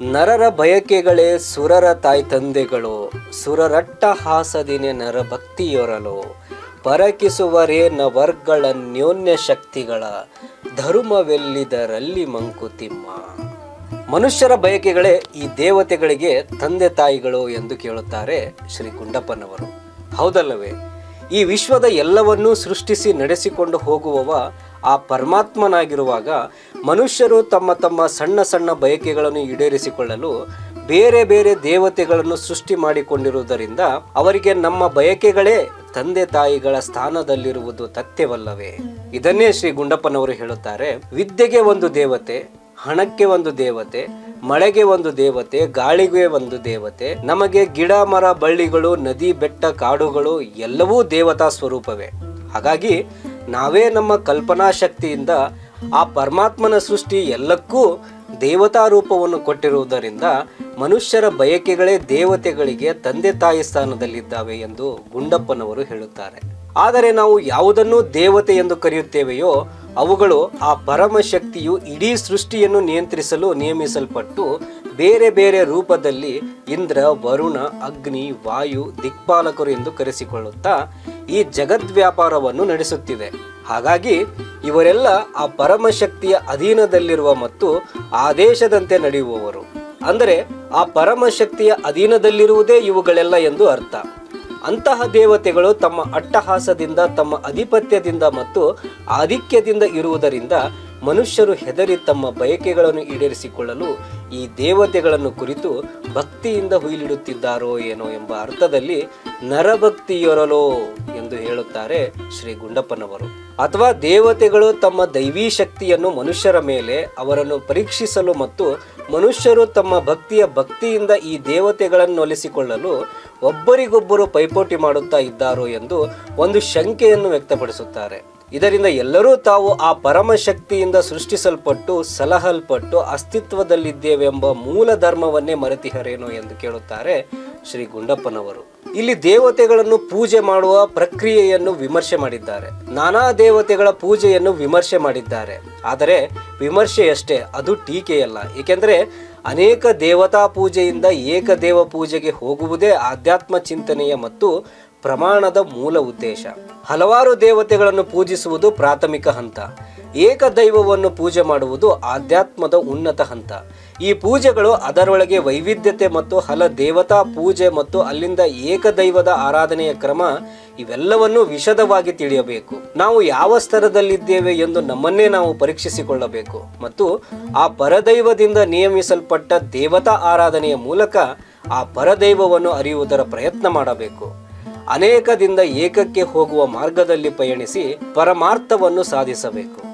ನರರ ಬಯಕೆಗಳೇ ಸುರರ ತಾಯಿ ತಂದೆಗಳು, ಸುರರಟ್ಟ ಹಾಸದಿನೆ ನರ ಭಕ್ತಿಯೊರಲು. ಪರಕಿಸುವರೇ ನವರ್ಗಳ ನ್ಯೋನ್ಯ ಶಕ್ತಿಗಳ, ಧರ್ಮವೆಲ್ಲಿದರಲ್ಲಿ ಮಂಕುತಿಮ್ಮ. ಮನುಷ್ಯರ ಬಯಕೆಗಳೇ ಈ ದೇವತೆಗಳಿಗೆ ತಂದೆ ತಾಯಿಗಳು ಎಂದು ಕೇಳುತ್ತಾರೆ ಶ್ರೀ ಗುಂಡಪ್ಪನವರು ಹೌದಲ್ಲವೇ? ಈ ವಿಶ್ವದ ಎಲ್ಲವನ್ನೂ ಸೃಷ್ಟಿಸಿ ನಡೆಸಿಕೊಂಡು ಹೋಗುವವ ಆ ಪರಮಾತ್ಮನಾಗಿರುವಾಗ ಮನುಷ್ಯರು ತಮ್ಮ ತಮ್ಮ ಸಣ್ಣ ಸಣ್ಣ ಬಯಕೆಗಳನ್ನು ಈಡೇರಿಸಿಕೊಳ್ಳಲು ಬೇರೆ ಬೇರೆ ದೇವತೆಗಳನ್ನು ಸೃಷ್ಟಿ ಮಾಡಿಕೊಂಡಿರುವುದರಿಂದ ಅವರಿಗೆ ನಮ್ಮ ಬಯಕೆಗಳೇ ತಂದೆ ತಾಯಿಗಳ ಸ್ಥಾನದಲ್ಲಿರುವುದು ತಥ್ಯವಲ್ಲವೇ? ಇದನ್ನೇ ಶ್ರೀ ಗುಂಡಪ್ಪನವರು ಹೇಳುತ್ತಾರೆ. ವಿದ್ಯೆಗೆ ಒಂದು ದೇವತೆ, ಹಣಕ್ಕೆ ಒಂದು ದೇವತೆ, ಮಳೆಗೆ ಒಂದು ದೇವತೆ, ಗಾಳಿಗೆ ಒಂದು ದೇವತೆ, ನಮಗೆ ಗಿಡ, ಮರ, ಬಳ್ಳಿಗಳು, ನದಿ, ಬೆಟ್ಟ, ಕಾಡುಗಳು ಎಲ್ಲವೂ ದೇವತಾ ಸ್ವರೂಪವೇ. ಹಾಗಾಗಿ ನಾವೇ ನಮ್ಮ ಕಲ್ಪನಾ ಶಕ್ತಿಯಿಂದ ಆ ಪರಮಾತ್ಮನ ಸೃಷ್ಟಿ ಎಲ್ಲಕ್ಕೂ ದೇವತಾ ರೂಪವನ್ನು ಕೊಟ್ಟಿರುವುದರಿಂದ ಮನುಷ್ಯರ ಬಯಕೆಗಳೇ ದೇವತೆಗಳಿಗೆ ತಂದೆ ತಾಯಿ ಸ್ಥಾನದಲ್ಲಿದ್ದಾವೆ ಎಂದು ಗುಂಡಪ್ಪನವರು ಹೇಳುತ್ತಾರೆ. ಆದರೆ ನಾವು ಯಾವುದನ್ನು ದೇವತೆ ಎಂದು ಕರೆಯುತ್ತೇವೆಯೋ ಅವುಗಳು ಆ ಪರಮ ಶಕ್ತಿಯು ಇಡೀ ಸೃಷ್ಟಿಯನ್ನು ನಿಯಂತ್ರಿಸಲು ನಿಯಮಿಸಲ್ಪಟ್ಟು ಬೇರೆ ಬೇರೆ ರೂಪದಲ್ಲಿ ಇಂದ್ರ, ವರುಣ, ಅಗ್ನಿ, ವಾಯು, ದಿಕ್ಪಾಲಕರು ಎಂದು ಕರೆಸಿಕೊಳ್ಳುತ್ತಾ ಈ ಜಗದ್ವ್ಯಾಪಾರವನ್ನು ನಡೆಸುತ್ತಿದೆ. ಹಾಗಾಗಿ ಇವರೆಲ್ಲ ಆ ಪರಮಶಕ್ತಿಯ ಅಧೀನದಲ್ಲಿರುವ ಮತ್ತು ಆದೇಶದಂತೆ ನಡೆಯುವವರು. ಅಂದರೆ ಆ ಪರಮಶಕ್ತಿಯ ಅಧೀನದಲ್ಲಿರುವುದೇ ಇವುಗಳೆಲ್ಲ ಎಂದು ಅರ್ಥ. ಅಂತಹ ದೇವತೆಗಳು ತಮ್ಮ ಅಟ್ಟಹಾಸದಿಂದ, ತಮ್ಮ ಅಧಿಪತ್ಯದಿಂದ ಮತ್ತು ಆಧಿಕ್ಯದಿಂದ ಇರುವುದರಿಂದ ಮನುಷ್ಯರು ಹೆದರಿ ತಮ್ಮ ಬಯಕೆಗಳನ್ನು ಈಡೇರಿಸಿಕೊಳ್ಳಲು ಈ ದೇವತೆಗಳನ್ನು ಕುರಿತು ಭಕ್ತಿಯಿಂದ ಹುಯಿಲಿಡುತ್ತಿದ್ದಾರೋ ಏನೋ ಎಂಬ ಅರ್ಥದಲ್ಲಿ ನರಭಕ್ತಿಯೊರಲೋ ಎಂದು ಹೇಳುತ್ತಾರೆ ಶ್ರೀ ಗುಂಡಪ್ಪನವರು. ಅಥವಾ ದೇವತೆಗಳು ತಮ್ಮ ದೈವೀ ಶಕ್ತಿಯನ್ನು ಮನುಷ್ಯರ ಮೇಲೆ ಅವರನ್ನು ಪರೀಕ್ಷಿಸಲು ಮತ್ತು ಮನುಷ್ಯರು ತಮ್ಮ ಭಕ್ತಿಯ ಭಕ್ತಿಯಿಂದ ಈ ದೇವತೆಗಳನ್ನು ಒಲಿಸಿಕೊಳ್ಳಲು ಒಬ್ಬರಿಗೊಬ್ಬರು ಪೈಪೋಟಿ ಮಾಡುತ್ತಾ ಇದ್ದಾರೋ ಎಂದು ಒಂದು ಶಂಕೆಯನ್ನು ವ್ಯಕ್ತಪಡಿಸುತ್ತಾರೆ. ಇದರಿಂದ ಎಲ್ಲರೂ ತಾವು ಆ ಪರಮ ಶಕ್ತಿಯಿಂದ ಸೃಷ್ಟಿಸಲ್ಪಟ್ಟು, ಸಲಹಲ್ಪಟ್ಟು, ಅಸ್ತಿತ್ವದಲ್ಲಿದ್ದೇವೆಂಬ ಮೂಲ ಧರ್ಮವನ್ನೇ ಮರೆತಿಹರೇನು ಎಂದು ಕೇಳುತ್ತಾರೆ ಶ್ರೀ ಗುಂಡಪ್ಪನವರು. ಇಲ್ಲಿ ದೇವತೆಗಳನ್ನು ಪೂಜೆ ಮಾಡುವ ಪ್ರಕ್ರಿಯೆಯನ್ನು ವಿಮರ್ಶೆ ಮಾಡಿದ್ದಾರೆ. ನಾನಾ ದೇವತೆಗಳ ಪೂಜೆಯನ್ನು ವಿಮರ್ಶೆ ಮಾಡಿದ್ದಾರೆ. ಆದರೆ ವಿಮರ್ಶೆಯಷ್ಟೇ, ಅದು ಟೀಕೆಯಲ್ಲ. ಏಕೆಂದರೆ ಅನೇಕ ದೇವತಾ ಪೂಜೆಯಿಂದ ಏಕದೇವ ಪೂಜೆಗೆ ಹೋಗುವುದೇ ಆಧ್ಯಾತ್ಮ ಚಿಂತನೆಯ ಮತ್ತು ಪ್ರಮಾಣದ ಮೂಲ ಉದ್ದೇಶ. ಹಲವಾರು ದೇವತೆಗಳನ್ನು ಪೂಜಿಸುವುದು ಪ್ರಾಥಮಿಕ ಹಂತ. ಏಕದೈವವನ್ನು ಪೂಜೆ ಮಾಡುವುದು ಆಧ್ಯಾತ್ಮದ ಉನ್ನತ ಹಂತ. ಈ ಪೂಜೆಗಳು ಅದರೊಳಗೆ ವೈವಿಧ್ಯತೆ ಮತ್ತು ಹಲ ದೇವತಾ ಪೂಜೆ ಮತ್ತು ಅಲ್ಲಿಂದ ಏಕದೈವದ ಆರಾಧನೆಯ ಕ್ರಮ ಇವೆಲ್ಲವನ್ನು ವಿಶದವಾಗಿ ತಿಳಿಯಬೇಕು. ನಾವು ಯಾವ ಸ್ತರದಲ್ಲಿದ್ದೇವೆ ಎಂದು ನಮ್ಮನ್ನೇ ನಾವು ಪರೀಕ್ಷಿಸಿಕೊಳ್ಳಬೇಕು ಮತ್ತು ಆ ಪರದೈವದಿಂದ ನಿಯಮಿಸಲ್ಪಟ್ಟ ದೇವತಾ ಆರಾಧನೆಯ ಮೂಲಕ ಆ ಪರದೈವವನ್ನು ಅರಿಯುವುದರ ಪ್ರಯತ್ನ ಮಾಡಬೇಕು. ಅನೇಕದಿಂದ ಏಕಕ್ಕೆ ಹೋಗುವ ಮಾರ್ಗದಲ್ಲಿ ಪಯಣಿಸಿ ಪರಮಾರ್ಥವನ್ನು ಸಾಧಿಸಬೇಕು.